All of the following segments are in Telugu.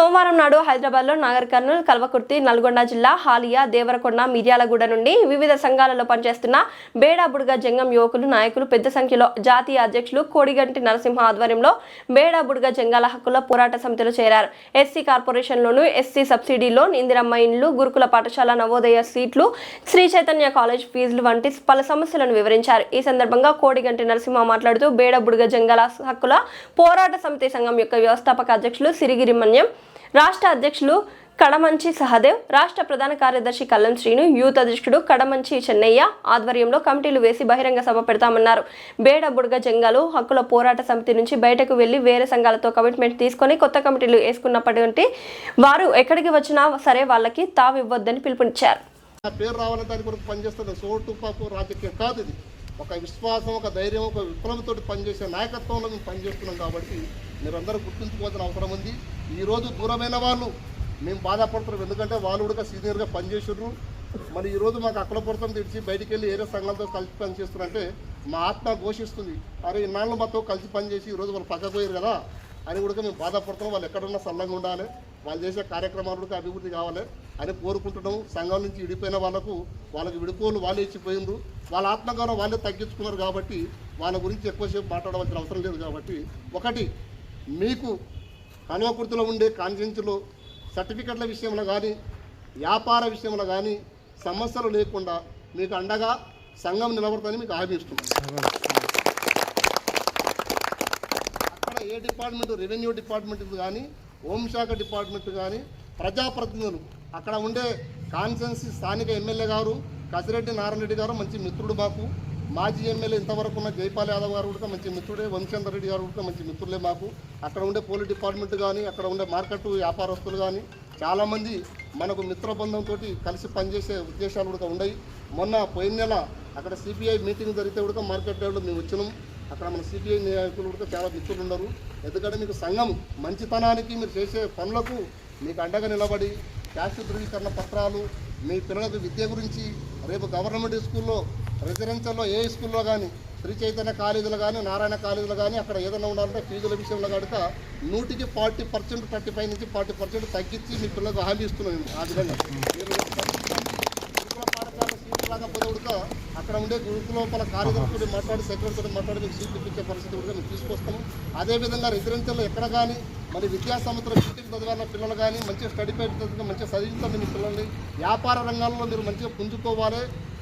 సోమవారం నాడు హైదరాబాద్లో నాగర్ కర్నూలు కల్వకుర్తి నల్గొండ జిల్లా హాలియా దేవరకొండ మిర్యాలగూడ నుండి వివిధ సంఘాలలో పనిచేస్తున్న బేడాబుడుగ జంగం యువకులు నాయకులు పెద్ద సంఖ్యలో జాతీయ అధ్యక్షులు కోడిగంటి నరసింహ ఆధ్వర్యంలో బేడాబుడుగ జంగాల హక్కుల పోరాట సమితిలో చేరారు. ఎస్సీ కార్పొరేషన్లోను ఎస్సీ సబ్సిడీలో ఇందిరమ్మ ఇండ్లు గురుకుల పాఠశాల నవోదయ సీట్లు శ్రీ చైతన్య కాలేజ్ ఫీజులు వంటి పలు సమస్యలను వివరించారు. ఈ సందర్భంగా కోడిగంటి నరసింహ మాట్లాడుతూ బేడబుడుగ జంగాల హక్కుల పోరాట సమితి సంఘం యొక్క వ్యవస్థాపక అధ్యక్షులు సిరిగిరిమన్యం రాష్ట్ర అధ్యక్షులు కడమంచి సహదేవ్ రాష్ట్ర ప్రధాన కార్యదర్శి కల్లం శ్రీను యూత్ అధ్యక్షుడు కడమంచి చెన్నయ్య ఆధ్వర్యంలో కమిటీలు వేసి బహిరంగ సభ పెడతామన్నారు. బేడ బుడగ జంగాలు హక్కుల పోరాట సమితి నుంచి బయటకు వెళ్ళి వేరే సంఘాలతో కమిట్మెంట్ తీసుకొని కొత్త కమిటీలు వేసుకున్నప్పటి వారు ఎక్కడికి వచ్చినా సరే వాళ్ళకి తావివ్వద్దని పిలుపునిచ్చారు. పేరు రావాలంటే దాని కొరకు పనిచేస్తుంది సోటు పాపు రాజకీయం కాదు ఇది. ఒక విశ్వాసం ఒక ధైర్యం ఒక విప్లవంతో పనిచేసే నాయకత్వంలో మేము పనిచేస్తున్నాం కాబట్టి మీరందరూ గుర్తుంచుకోవాల్సిన అవసరం ఉంది. ఈరోజు దూరమైన వాళ్ళు మేము బాధపడుతున్నాం. ఎందుకంటే వాళ్ళు కూడా సీనియర్గా పనిచేసారు మరి ఈరోజు మాకు అక్కడ పొడతం తెచ్చి బయటికి వెళ్ళి ఏరే సంఘాలతో కలిసి పనిచేస్తున్నారంటే మా ఆత్మ ఘోషిస్తుంది. అరే ఇన్నాళ్ళు మాతో కలిసి పనిచేసి ఈరోజు వాళ్ళు పక్కకు కదా అని కూడా మేము బాధపడుతున్నాం. వాళ్ళు ఎక్కడున్నా సల్లంగా ఉండాలి. వాళ్ళు చేసే కార్యక్రమాలు కూడా అభివృద్ధి కావాలి. అని కోరుకుంటున్నాం సంఘం నుంచి విడిపోయిన వాళ్ళకు వాళ్ళకి విడిపోలు వాళ్ళే ఇచ్చిపోయిండ్రు వాళ్ళ ఆత్మగౌరవం వాళ్ళే తగ్గించుకున్నారు కాబట్టి వాళ్ళ గురించి ఎక్కువసేపు మాట్లాడవలసిన అవసరం లేదు కాబట్టి ఒకటి మీకు కనువకుర్తిలో ఉండే కాన్ఫరెన్స్లో సర్టిఫికెట్ల విషయంలో కానీ వ్యాపార విషయంలో కానీ సమస్యలు లేకుండా మీకు అండగా సంఘం నిలబడుతుందని మీకు హామీ ఇస్తున్నాం. అక్కడ ఏ డిపార్ట్మెంట్? రెవెన్యూ డిపార్ట్మెంట్ కానీ హోంశాఖ డిపార్ట్మెంట్ కానీ ప్రజాప్రతినిధులు అక్కడ ఉండే కాన్సెన్సీ స్థానిక ఎమ్మెల్యే గారు కసిరెడ్డి నారాయణ రెడ్డి గారు మంచి మిత్రుడు మాకు. మాజీ ఎమ్మెల్యే ఇంతవరకు ఉన్న జైపాల్ యాదవ్ గారు కూడా మంచి మిత్రుడే వంశేందర్ రెడ్డి గారు కూడా మంచి మిత్రులే మాకు. అక్కడ ఉండే పోలీస్ డిపార్ట్మెంట్ కానీ అక్కడ ఉండే మార్కెట్ వ్యాపారస్తులు కానీ చాలామంది మనకు మిత్రబంధంతో కలిసి పనిచేసే ఉద్దేశాలు కూడా ఉన్నాయి. మొన్న పోయిన నెల అక్కడ సిపిఐ మీటింగ్ జరిగితే కూడా మార్కెట్ యార్డ్లో మేము వచ్చినాం. అక్కడ మన సిపిఐ నాయకులు కూడా చాలా మిత్రులు ఉన్నారు. ఎందుకంటే మీకు సంఘం మంచితనానికి మీరు చేసే పనులకు మీకు అండగా నిలబడి క్యాష్ ధృవీకరణ పత్రాలు మీ పిల్లలకు విద్య గురించి రేపు గవర్నమెంట్ స్కూల్లో రెసిడెన్షియల్లో ఏ స్కూల్లో కానీ శ్రీ చైతన్య కాలేజీలు కానీ నారాయణ కాలేజీలు కానీ అక్కడ ఏదైనా ఉండాలంటే ఫీజుల విషయంలో కనుక నూటికి ఫార్టీ పర్సెంట్ థర్టీ ఫైవ్ నుంచి ఫార్టీ పర్సెంట్ తగ్గించి మీ పిల్లలకు హామీ ఇస్తున్నాం ఆ విధంగా. గురుకుల పాఠశాల సీట్లు రాకపోతే కూడా అక్కడ ఉండే గురుకులోపల కార్యదర్శులు మాట్లాడి సెక్రటరీతో మాట్లాడి మీకు సీట్లు ఇప్పించే పరిస్థితి కూడా మేము తీసుకొస్తాము. అదేవిధంగా రెసిడెన్షియల్లో ఎక్కడ కానీ మరి విద్యా సంస్థల బీటెక్ చదివిన పిల్లలు కానీ మంచిగా స్టడీ పై మంచిగా చదివించండి మీ పిల్లల్ని. వ్యాపార రంగాల్లో మీరు మంచిగా పుంజుకోవాలి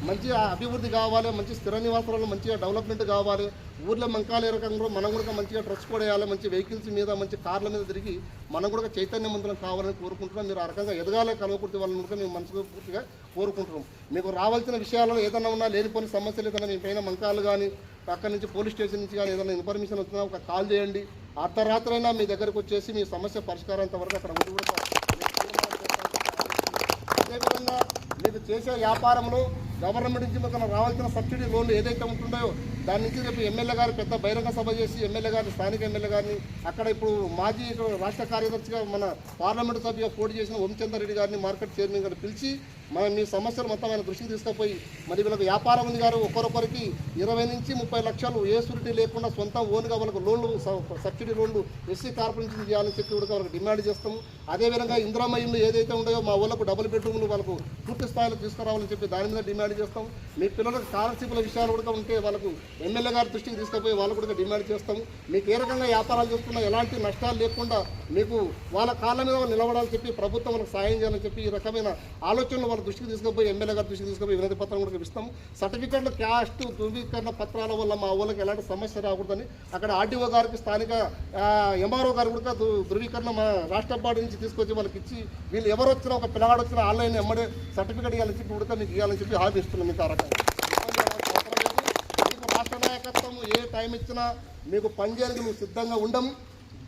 మంచిగా అభివృద్ధి కావాలి మంచి స్థిర నివాసాలలో మంచిగా డెవలప్మెంట్ కావాలి. ఊర్లో మంకాలు ఏ రకంగా మనం కూడా మంచిగా డ్రెస్ కూడా వేయాలి మంచి వెహికల్స్ మీద మంచి కార్ల మీద తిరిగి మనం కూడా చైతన్యవంతులం కావాలని కోరుకుంటున్నాం. మీరు ఆ రకంగా ఎదగాలి కలవకుర్తి వాళ్ళని కూడా మేము మనసులో పూర్తిగా కోరుకుంటున్నాం. మీకు రావాల్సిన విషయాలలో ఏదైనా ఉన్నా లేనిపోయిన సమస్యలు ఏదైనా మీ పైన మంకాలు కానీ అక్కడి నుంచి పోలీస్ స్టేషన్ నుంచి కానీ ఏదైనా ఇన్ఫర్మేషన్ వచ్చినా ఒక కాల్ చేయండి. అర్ధరాత్రైనా మీ దగ్గరకు వచ్చేసి మీ సమస్య పరిష్కారం వరకు అక్కడ ఉండి కూడా అదేవిధంగా మీకు చేసే వ్యాపారంలో గవర్నమెంట్ నుంచి మీకు రావాల్సిన సబ్సిడీ లోన్లు ఏదైతే ఉంటుందో దాని నుంచి రేపు ఎమ్మెల్యే గారు పెద్ద బహిరంగ సభ చేసి ఎమ్మెల్యే గారిని స్థానిక ఎమ్మెల్యే గారిని అక్కడ ఇప్పుడు మాజీ రాష్ట్ర కార్యదర్శిగా మన పార్లమెంటు సభ్యుగా పోటీ చేసిన ఓంచందర్ రెడ్డి గారిని మార్కెట్ చైర్మన్ గారిని పిలిచి మనం మీ సమస్యలు మొత్తం ఆయన దృష్టికి తీసుకుపోయి మరి వీళ్ళకి వ్యాపారం ఉంది గారు ఒకరొకరికి ఇరవై నుంచి ముప్పై లక్షలు ఏ సూరిటీ లేకుండా సొంత ఓన్గా వాళ్ళకు లోన్లు సబ్సిడీ లోన్లు ఎస్సీ కార్పొరేషన్ చేయాలని చెప్పి కూడా వాళ్ళకి డిమాండ్ చేస్తాము. అదేవిధంగా ఇందిరామ ఏదైతే ఉన్నాయో మా వాళ్ళకు డబుల్ బెడ్రూమ్లు వాళ్ళకు పూర్తి స్థాయిలో తీసుకురావాలని చెప్పి దాని మీద డిమాండ్ చేస్తాం మీ పిల్లలకు స్కాలర్షిప్ల విషయాలు కూడా ఉంటే వాళ్ళకు ఎమ్మెల్యే గారి దృష్టికి తీసుకుపోయి వాళ్ళు కూడా డిమాండ్ చేస్తాము. మీకు ఏ రకంగా వ్యాపారాలు చేస్తున్నా ఎలాంటి నష్టాలు లేకుండా మీకు వాళ్ళ కాళ్ళ మీద నిలబడాలని చెప్పి ప్రభుత్వం వాళ్ళకి సాయం చేయాలని చెప్పి ఈ రకమైన ఆలోచనలు వాళ్ళ దృష్టికి తీసుకుపోయి ఎమ్మెల్యే గారి దృష్టికి తీసుకుపోయి వినతి పత్రం కూడా ఇస్తాము సర్టిఫికెట్లు క్యాస్ట్ ధృవీకరణ పత్రాల వల్ల మా ఊళ్ళకి ఎలాంటి సమస్య రాకూడదని అక్కడ ఆర్డీఓ గారికి స్థానిక ఎంఆర్ఓ గారు కూడా ధృవీకరణ మా రాష్ట్ర బాడీ నుంచి తీసుకొచ్చి వాళ్ళకి ఇచ్చి వీళ్ళు ఎవరు వచ్చినా ఒక పిల్లగాడు వచ్చినా ఆన్లైన్ ఎమ్మడే సర్టిఫికెట్ ఇవ్వాలని చెప్పి ఉడతా మీకు ఇవ్వాలని చెప్పి హామీ ఇస్తున్నాం మీకు ఆ రకంగా రాష్ట్ర నాయకత్వం ఏ టైం ఇచ్చినా మీకు పనిచేయడానికి మేము సిద్ధంగా ఉండము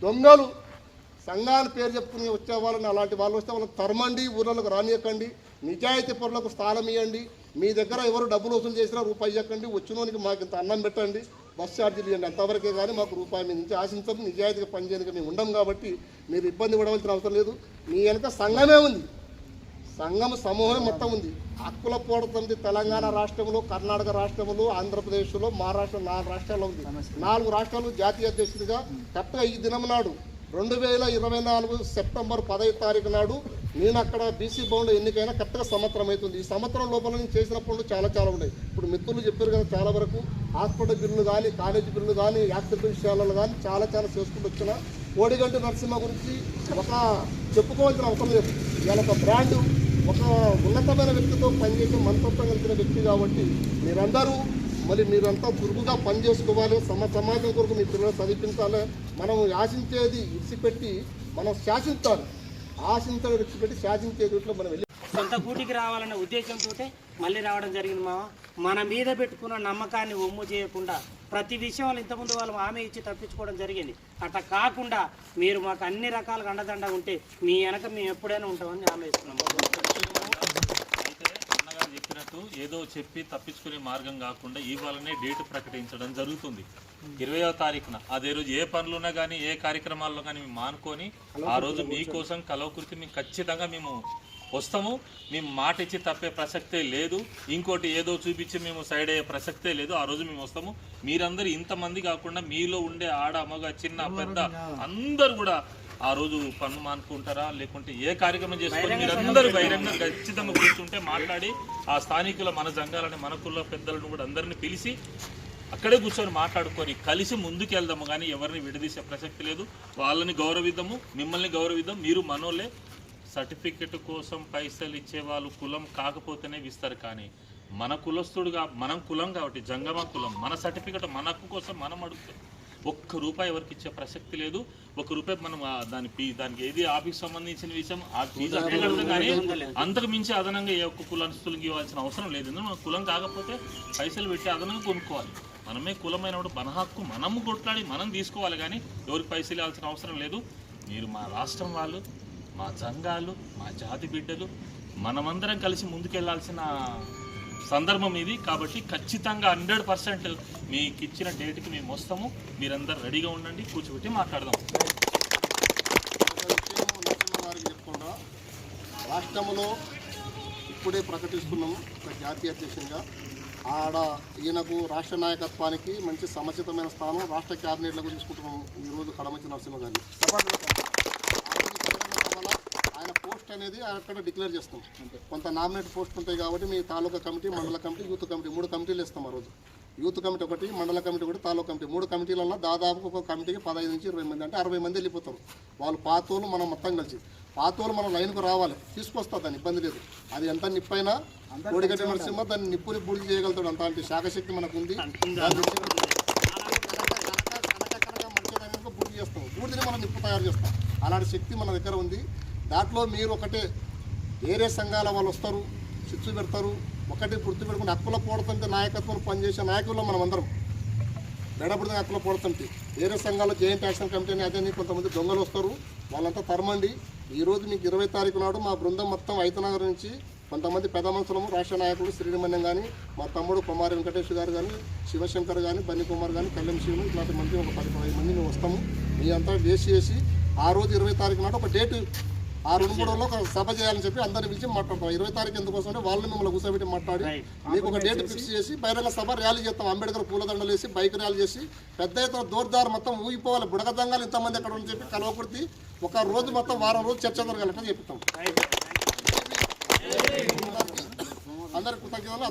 దొంగలు సంఘాన్ని పేరు చెప్పుకుని వచ్చే వాళ్ళని అలాంటి వాళ్ళు వస్తే వాళ్ళకి తరమండి ఊర్లకు రానియకండి నిజాయితీ పరులకు స్థానం ఇవ్వండి మీ దగ్గర ఎవరు డబ్బులు వసూలు చేసినా రూపాయి ఇవ్వకండి వచ్చినోనికి మాకు ఇంత అన్నం పెట్టండి బస్ ఛార్జీలు ఇవ్వండి అంతవరకే కానీ మాకు రూపాయి మీ నుంచి ఆశించం నిజాయితీగా పనిచేయడానికి మేము ఉండం కాబట్టి మీరు ఇబ్బంది పడవలసిన అవసరం లేదు. మీ వెనక సంఘమే ఉంది. సంఘం సమూహం మొత్తం ఉంది. హక్కుల పోడుతుంది తెలంగాణ రాష్ట్రంలో కర్ణాటక రాష్ట్రంలో ఆంధ్రప్రదేశ్లో మహారాష్ట్ర నాలుగు రాష్ట్రాల్లో ఉంది. నాలుగు రాష్ట్రాలు జాతీయ అధ్యక్షుడిగా కరెక్ట్గా ఈ దినం నాడు రెండు వేల ఇరవై నాలుగు సెప్టెంబర్ పదహైదు తారీఖు నాడు నేను అక్కడ బీసీ బౌండ్ ఎన్నికైనా కరెక్ట్గా సంవత్సరం అవుతుంది. ఈ సంవత్సరం లోపల నేను చేసిన పనులు చాలా చాలా ఉన్నాయి. ఇప్పుడు మిత్రులు చెప్పారు కదా చాలా వరకు హాస్పిటల్ బిల్లులు కానీ కాలేజీ బిల్లులు కానీ యాక్సిడెంట్ విషయాలలో కానీ చాలా చాలా చేసుకుంటూ వచ్చిన కోడిగంటి నరసింహ గురించి ఒక చెప్పుకోవాల్సిన అవసరం లేదు. ఇవాళ ఒక బ్రాండ్ ఒక ఉన్నతమైన వ్యక్తితో పనిచేసే మనతత్వం కలిగిన వ్యక్తి కాబట్టి మీరందరూ మరి మీరంతా పురుగుగా పనిచేసుకోవాలి. సమ సమాజం కొరకు మీ పిల్లలు చదివించాలి. మనం ఆశించేది ఇడిచిపెట్టి మనం శాసించాలి. ఆశించాలి విడిచిపెట్టి శాసించేది మనం వెళ్ళి సొంత కూటికి రావాలనే ఉద్దేశంతో మళ్ళీ రావడం జరిగింది మామ మన మీద పెట్టుకున్న నమ్మకాన్ని ఒమ్ము చేయకుండా ప్రతి విషయంలో ఇంతకుముందు వాళ్ళు ఆమె ఇచ్చి తప్పించుకోవడం జరిగింది. అట్లా కాకుండా మీరు మాకు అన్ని రకాలుగా అండదండ ఉంటే మీ వెనక మేము ఎప్పుడైనా ఉంటామని ఆమె ఇస్తున్నాము ఏదో చెప్పి తప్పించుకునే మార్గం కాకుండా ఇవాళనే డేట్ ప్రకటించడం జరుగుతుంది. ఇరవయో తారీఖున. అదే రోజు ఏ పనులున్నా కానీ ఏ కార్యక్రమాల్లో కానీ మేము మానుకొని ఆ రోజు మీకోసం కలవకుర్తి మేము ఖచ్చితంగా మేము వస్తాము. మేము మాట ఇచ్చి తప్పే ప్రసక్తే లేదు. ఇంకోటి ఏదో చూపించి మేము సైడ్ అయ్యే ప్రసక్తే లేదు. ఆ రోజు మేము వస్తాము. మీరందరూ ఇంతమంది కాకుండా మీలో ఉండే ఆడ మగ చిన్న పెద్ద అందరూ కూడా ఆ రోజు పన్ను మానుకుంటారా? లేకుంటే ఏ కార్యక్రమం చేసుకొని మీరందరూ బహిరంగ ఖచ్చితంగా కూర్చుంటే మాట్లాడి ఆ స్థానికుల మన జంగాలని మన కుల పెద్దలను కూడా అందరిని పిలిచి అక్కడే కూర్చొని మాట్లాడుకొని కలిసి ముందుకు వెళ్దాము కానీ ఎవరిని విడదీసే ప్రసక్తి లేదు. వాళ్ళని గౌరవిద్దాము. మిమ్మల్ని గౌరవిద్దాం. మీరు మనోళ్ళే. సర్టిఫికెట్ కోసం పైసలు ఇచ్చే వాళ్ళు కులం కాకపోతేనే ఇస్తారు కానీ మన కులస్తుడుగా మనం కులం కాబట్టి జంగమ కులం మన సర్టిఫికెట్ మన హక్కు కోసం మనం అడుగుతాం. ఒక్క రూపాయి ఎవరికి ఇచ్చే ప్రసక్తి లేదు. ఒక రూపాయి మనం దాని దానికి ఏది ఆఫీస్ సంబంధించిన విషయం ఆ ఫీజు కానీ అంతకు మించి అదనంగా ఏ ఒక్క కులస్తులకి ఇవ్వాల్సిన అవసరం లేదు. ఎందుకంటే మన కులం కాకపోతే పైసలు పెట్టి అదనంగా కొనుక్కోవాలి. మనమే కులమైనప్పుడు మన హక్కు మనము కొట్లాడి మనం తీసుకోవాలి కానీ ఎవరికి పైసలు ఇవ్వాల్సిన అవసరం లేదు. మీరు మా రాష్ట్రం వాళ్ళు మా జంగాలు మా జాతి బిడ్డలు మనమందరం కలిసి ముందుకెళ్ళాల్సిన సందర్భం ఇది. కాబట్టి ఖచ్చితంగా హండ్రెడ్ పర్సెంట్ మీకు ఇచ్చిన డేట్కి మేము వస్తాము. మీరందరూ రెడీగా ఉండండి. కూర్చోబెట్టి మాట్లాడదాం. రాష్ట్రంలో ఇప్పుడే ప్రకటిస్తున్నాము ఒక జాతీయ అధ్యక్షునిగా. ఆడ ఈయనకు రాష్ట్ర నాయకత్వానికి మంచి సముచితమైన స్థానం రాష్ట్ర క్యాబినెట్లకు తీసుకుంటున్నాము ఈరోజు కడమచ్చి నరసింహ గారిని పోస్ట్ అనేది అక్కడ డిక్లేర్ చేస్తాం. కొంత నామినేట్ పోస్ట్ ఉంటాయి కాబట్టి మీ తాలూకా కమిటీ మండల కమిటీ యూత్ కమిటీ మూడు కమిటీలు ఇస్తాం ఆ రోజు. యూత్ కమిటీ ఒకటి మండల కమిటీ ఒకటి తాలూకా కమిటీ. మూడు కమిటీలలో దాదాపు ఒక కమిటీకి పదహైదు నుంచి ఇరవై మంది. అంటే అరవై మంది వెళ్ళిపోతారు. వాళ్ళు పాతోళ్ళు మనం మొత్తం కలిసి. పాతోళ్ళు మనం లైన్కు రావాలి. తీసుకొస్తా దాని ఇబ్బంది లేదు. అది ఎంత నిప్పైనా కోడిగడ్డ నరసింహ దాన్ని నిప్పుని బూడిద చేయగలుగుతాడు అంత అంటే శాఖశక్తి మనకు ఉంది దాన్ని బూడిదని మనం నిప్పు తయారు చేస్తాం. అలాంటి శక్తి మన దగ్గర ఉంది. దాంట్లో మీరు ఒకటే వేరే సంఘాల వాళ్ళు వస్తారు చిచ్చు పెడతారు ఒకటి గుర్తు పెట్టుకుని అక్కుల పోడతంటే నాయకత్వం పనిచేసే నాయకుల్లో మనం అందరం. గడపడిన అక్కుల పోడతంటే వేరే సంఘాలు జాయింట్ యాక్షన్ కమిటీ అని అదే కొంతమంది దొంగలు వస్తారు వాళ్ళంతా తరమండి. ఈ రోజు మీకు ఇరవై తారీఖు నాడు మా బృందం మొత్తం ఐతనగర్ నుంచి కొంతమంది పెద్ద మనుషులము రాష్ట్ర నాయకులు శ్రీనిమన్యం కానీ మా తమ్ముడు కుమారి వెంకటేష్ గారు కానీ శివశంకర్ కానీ బన్ని కుమార్ కానీ కళ్యాణ్ శివులు ఇట్లాంటి మంది ఒక పది పదిహేను మంది మేము వస్తాము. మీ అంతా వేసి చేసి ఆ రోజు ఇరవై తారీఖు నాడు ఒక డేట్ ఆ రెండు మూడు రోజుల్లో ఒక సభ చేయాలని చెప్పి అందరిని పిలిచి మాట్లాడతాం ఇరవై తారీఖు ఎందుకు వస్తుంటే వాళ్ళని మిమ్మల్ని కూర్చోబెట్టి మాట్లాడి మీకు ఒక డేట్ ఫిక్స్ చేసి బహిరంగ సభ ర్యాలీ చేస్తాం. అంబేద్కర్ పూలదండలు వేసి బైక్ ర్యాలీ చేసి పెద్ద ఎత్తున దూరదారు మొత్తం ఊగిపోవాలి. బుడగదంగాలు ఇంతమంది ఎక్కడ అని చెప్పి కలవకుర్తి ఒక రోజు మొత్తం వారం రోజు చర్చ జరగాలంటే చెప్తాం. అందరికి కృతజ్ఞతలు.